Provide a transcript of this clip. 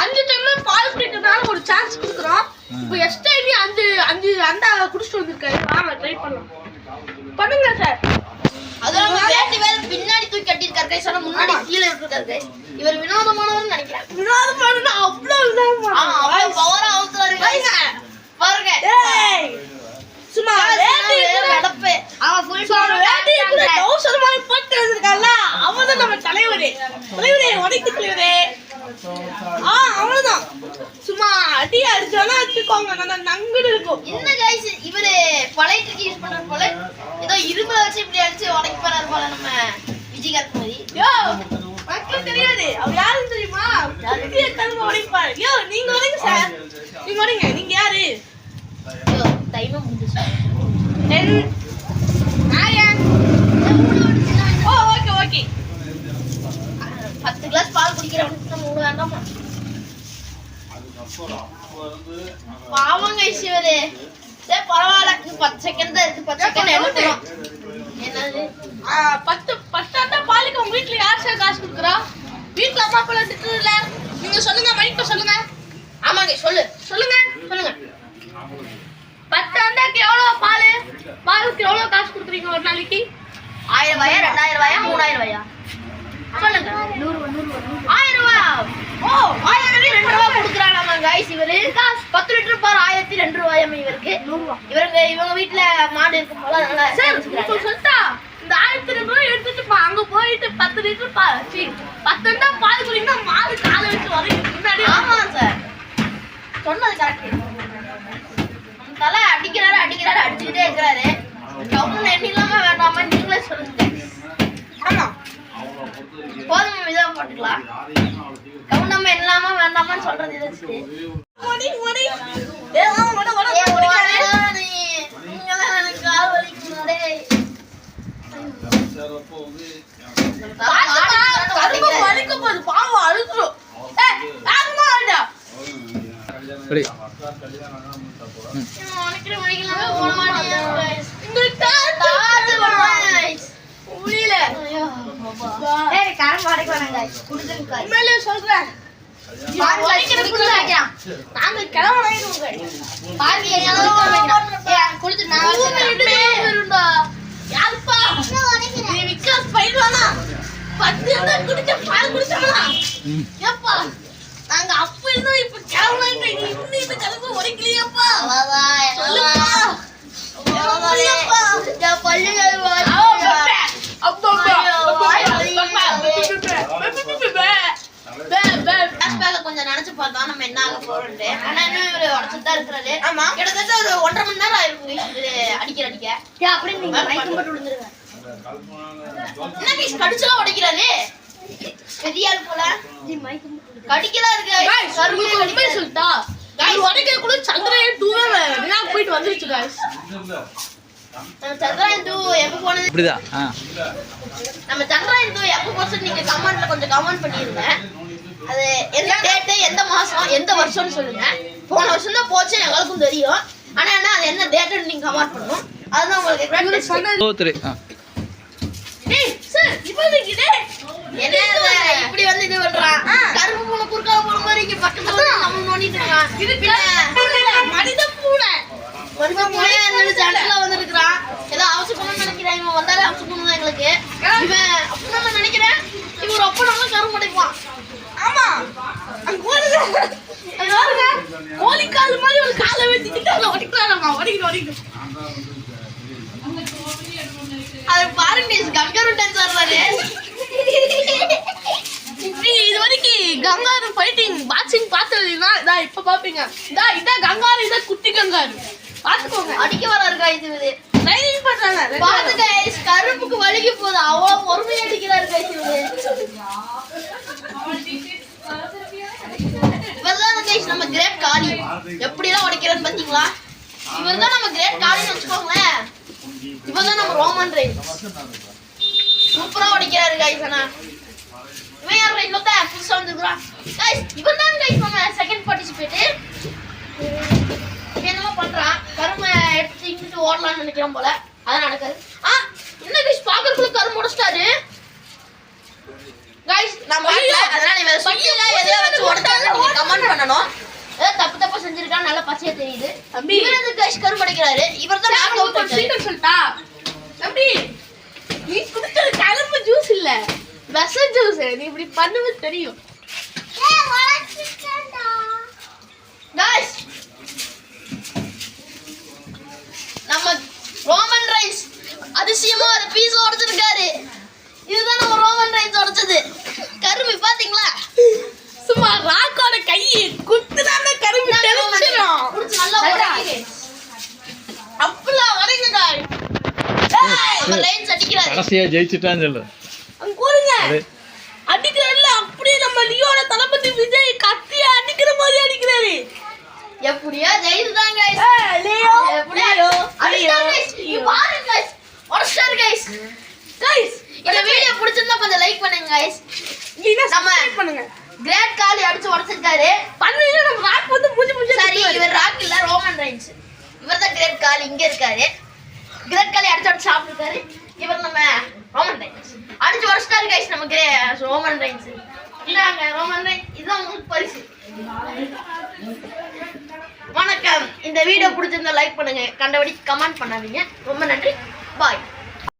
அஞ்சு டைம்ல பால் குடிக்கிறதுனால ஒரு சான்ஸ் கொடுக்குறோம் இப்போ எக்ஸ்ட்ரா அஞ்சு அஞ்சு அண்டா குடிச்சிட்டு வந்திருக்காரு. வாங்க ட்ரை பண்ணலாம். பண்ணுங்க சார் நம்ம வேட்டி பின்னாடி தூக்கி கட்டியிருக்காரு. ஆனா முன்னாடி கீழே இருக்காரு. இவர் வினோதமானவர் நினைக்கிறேன். வினோதம்? பண்ணுனா அவ்வளோ பவரா அவுத்துறாரு guys. பாருங்க ஏய் சும்மா வேட்டி கூட நடப்பு அவன் full சும்மா வேட்டி கூட டவுசர் மாதிரி போட்டு வந்திருக்கான்ல அவன் தான் நம்ம தலைவரே உடைக்கு தலைவரே ஆ அவ்வளவுதான். சும்மா அடி அடிச்சாலும் அடிச்சுக்கோங்க. நல்லா நங்குடு இருக்கும். என்ன guys இவரு பழையத்துக்கு யூஸ் பண்ற போல. ஏதோ இரும்புல வச்சு இப்படி அடிச்சு உடைக்க போறாரு போல நம்ம விஜயகாந்த் மாதிரி. யோ மக்கள் தெரியாது. அவர் யாருன்னு தெரியுமா? புதிய கல்வி உடைப்பார். யோ நீங்க உடைங்க சார் நீங்க உடைங்க. நீங்க யாரு? ஐயோ, டைமும் முடிஞ்சுச்சு. Ten nine. ஓ ஓகே ஓகே பத்து கிளாஸ் பால் குடிக்கிறவனுக்கு நம்ம மூணு வேண்டாமா guys இவரு சரி பரவாயில்ல. இன்னும் பத்து செகண்ட் தான் இருக்கு. பத்து செகண்ட் எடுத்துரும் என்னது? பத்து பத்தாண்டா பாலுக்கு. உங்க வீட்ல யார் சார் காசு கொடுக்குறா? வீட்ல அம்மா அப்பா திட்டுல நீங்க சொல்லுங்க மைக்க சொல்லுங்க. ஆமாங்க சொல்லு. சொல்லுங்க சொல்லுங்க. பத்தாண்டாக்கு எவ்வளவு பால்? பாலுக்கு எவ்வளவு காசு கொடுக்குறீங்க ஒரு நாளைக்கு? ஆயிரம் ரூபாயா ரெண்டாயிரம் ரூபாயா மூணாயிரம் ரூபாயா? சொல்லுங்க. ஆயிரம் ரூபாயா. ஓ ஆயிரத்தி ரெண்டு ரூபா கொடுக்குறாங்க கைஸ் இவரு பத்து லிட்டர் பார் ஆயிரத்தி ரெண்டு ரூபாயாம் இவருக்கு இவங்க வீட்டுல மாடு இருக்கும் போல அதனால சொல்லிட்டா இந்த ஆயிரத்தி ரூபாய் எடுத்துட்டு அங்க போயிட்டு பத்து லிட்டர் சீ, பத்தாண்டா பால் குடிங்கன்னா மாடு காலை வச்சு உதைக்கு முன்னாடி ஆமா சார். சொன்னது கரெக்ட் நம்ம தலை அடிக்கிறாரு அடிக்கிறாரு அடிச்சுக்கிட்டே இருக்கிறாரு. கவுன் எண்ணிலாமா வேண்டாமா நீங்களே சொல்லுங்க. ஆமா. போதும் இதாக போட்டுக்கலாம். கவுன் நம்ம எண்ணலாமா வேண்டாமான்னு சொல்றது இதை வேணாம் guys. சொல்றேன் நாங்க பத்து இருந்தா குடிச்ச பால் குடிச்சாங்களா ஏப்பா நாங்க அப்ப இருந்தோம் இப்ப இன்னும் இந்த உடைக்கலையாப்பா கொஞ்சம் நினைச்சு பார்த்தா நம்ம என்ன ஆக போறோம்ட்டு. ஆனா இன்னும் இவரு உடைச்சிட்டு தான் இருக்கிறாரு. ஆமா. கிட்டத்தட்ட ஒரு ஒன்றரை மணி நேரம் ஆயிருக்கும் அடிக்கிற அடிக்க. மயக்கம் போட்டு விழுந்துருவேன். கடிச்செல்லாம் உடைக்கிறாரு? பெரிய ஆள் போல. கடிக்கலாம் இருக்கு. சொல்லிட்டா? உடைக்கிறதுக்குள்ள சந்திரயான் two வே வினாக்கு போயிட்டு வந்துருச்சு guys. நம்ம சந்திராயன் டூ எப்ப போனது? இப்படிதான். ஆ. நம்ம சந்திராயன் டூ எப்ப போச்சு நீங்க கமெண்ட்ல கொஞ்சம் கமெண்ட் பண்ணிருங்க. அது எந்த டேட்டு எந்த மாசம் எந்த வருஷம்னு சொல்லுங்க. போன வருஷம் தான் போச்சு எங்களுக்கும் தெரியும். ஆனா என்ன அது என்ன டேட்டுன்னு நீங்க கமெண்ட் பண்ணணும். அதுதான் உங்களுக்கு இவரு correct. சொன்னது- ஓ திரு ஆ டேய், sir, இவனுக்கு டேய். என்ன இது? இப்படி வந்து இது பண்றான். ஆ. கருப்பு பூனை குறுக்கால போன மாதிரி இங்க பக்கத்துல வந்து நம்ம நோண்டிட்டு இருக்கான். இது பின்ன கருப்பு பூனை, மனித பூனை. இருந்துட்டு ஜன்னல்ல வந்திருக்கிறான். ஏதோ அவசரம் நினைக்கிறேன் இவன் வந்தாலே அவசரம் தான் எங்களுக்கு. இவன் அப்படின்னு நான் நினைக்கிறேன் இவன் ஒரு அப்ப நல்லா கரும்பு உடைப்பான் ஆமா. அங்க பாருங்க. அங்க பாருங்க. கோழிக்கால் மாதிரி ஒரு காலை வெட்டிக்கிட்டு அதுல உடைக்கிறானாமா. உடைக்கணும், உடைக்கணும். அது பாருங்க கங்கரும் டான்ஸ் ஆடுறாரு நீங்க இது வரைக்கும் கங்காரு ஃபைட்டிங் பாக்ஸிங் பார்த்ததுன்னா இதா இப்ப பாப்பீங்க. இதா இதான் கங்காரு இதான் குட்டி கங்காரு. பாத்துக்கோங்க அடிக்க வராரு guys இவரு. ட்ரைனிங் பண்றாங்க. பாத்து guys கருப்புக்கு வலிக்கு போகுது. அவ்வளவு பொறுமையா அடிக்கிறாரு இவரு. இவர்தான் guys நம்ம கிரேட் காளி எப்படி எல்லாம் உடைக்கிறான்னு பாத்தீங்களா? இவர்தான் நம்ம கிரேட் காளின்னு வச்சுக்கோங்களேன். இவர்தான் நம்ம ரோமன் ரெயின்ஸ் சூப்பரா உடைக்கிறாரு guys ஆனா. அடையார் ரைட்ல தான் புதுசாக கைஸ் இவன் தான் கைஸ் நம்ம செகண்ட் eh, பார்ட்டிசிபேட்டு என்னமோ பண்ணுறான் கரும்பை எடுத்து இங்கிட்டு ஓடலாம்னு நினைக்கிறான் போல. அதான் நடக்காது. ஆ என்ன கைஸ் பார்க்கறதுக்குள்ள கரும்பு உடச்சிட்டாரு. கைஸ் நான் அதனால இவன் சொன்னியில எதையா வச்சு உடச்சாங்க கமெண்ட் பண்ணணும். ஏதோ தப்பு தப்பா செஞ்சிருக்கான் நல்லா பச்சையா தெரியுது. தம்பி. இவர் வந்து கைஸ் கரும்பு அடைக்கிறாரு? இவர் தான் சொல்லிட்டா தம்பி நீ குடுக்கிற கரும்பு நீ இப்படி பண்ணுவது தெரியும். நம்ம ரோமன் ரைஸ் அதிசயமா ஒரு பீஸ் உடைச்சிருக்காரு. இதுதான் நம்ம ரோமன் ரைஸ் உடைச்சது. கரும்பு பாத்தீங்களா? சும்மா ராக்கோட கையை குத்துனால கரும்பு தெரிச்சிடும் புடிச்சு நல்லா அப்பெல்லாம் வரைங்க அடிக்கிறாரு. கடைசியா ஜெயிச்சுட்டான்னு சொல்லு. அங்க கூறுங்க அது அடிக்கிறதுல அப்படியே நம்ம லியோட தளபதி விஜய் கத்திய அடிக்கிற மாதிரி அடிக்கிறாரு எப்படியா ஜெயிச்சுதான் guys Leo Leo guys. Leo. இங்க பாருங்க guys. உடைச்சிட்டாரு guys. கைஸ் இந்த வீடியோ பிடிச்சிருந்தா கொஞ்சம் லைக் பண்ணுங்க. நீங்க நம்ம- சப்ஸ்கிரைப் பண்ணுங்க. கிரேட் காலி அடிச்சு உடைச்சிருக்காரு. பண்ணீங்க நம்ம ராக் வந்து மூஞ்சி மூஞ்சி சரி இவர் ராக் இல்ல ரோமன் ரைன்ஸ் இவர் தான் கிரேட் காலி இங்க இருக்காரு. கிரேட் காலி அடிச்சு உடச்சு சாப்பிட்டுருக்காரு. இவர் நம்ம ரோமன் ரைன்ஸ் அடிச்சு உடச்சிட்டாரு கைஸ் நம்ம கிரே ரோமன் ரைன்ஸ் இந்தாங்க ரோமன் ரைன்ஸ் இதுதான் உங்களுக்கு பரிசு. வணக்கம். இந்த வீடியோ பிடிச்சிருந்தா லைக் பண்ணுங்க. கண்டபடி கமெண்ட் பண்ணாதீங்க. ரொம்ப நன்றி. பாய்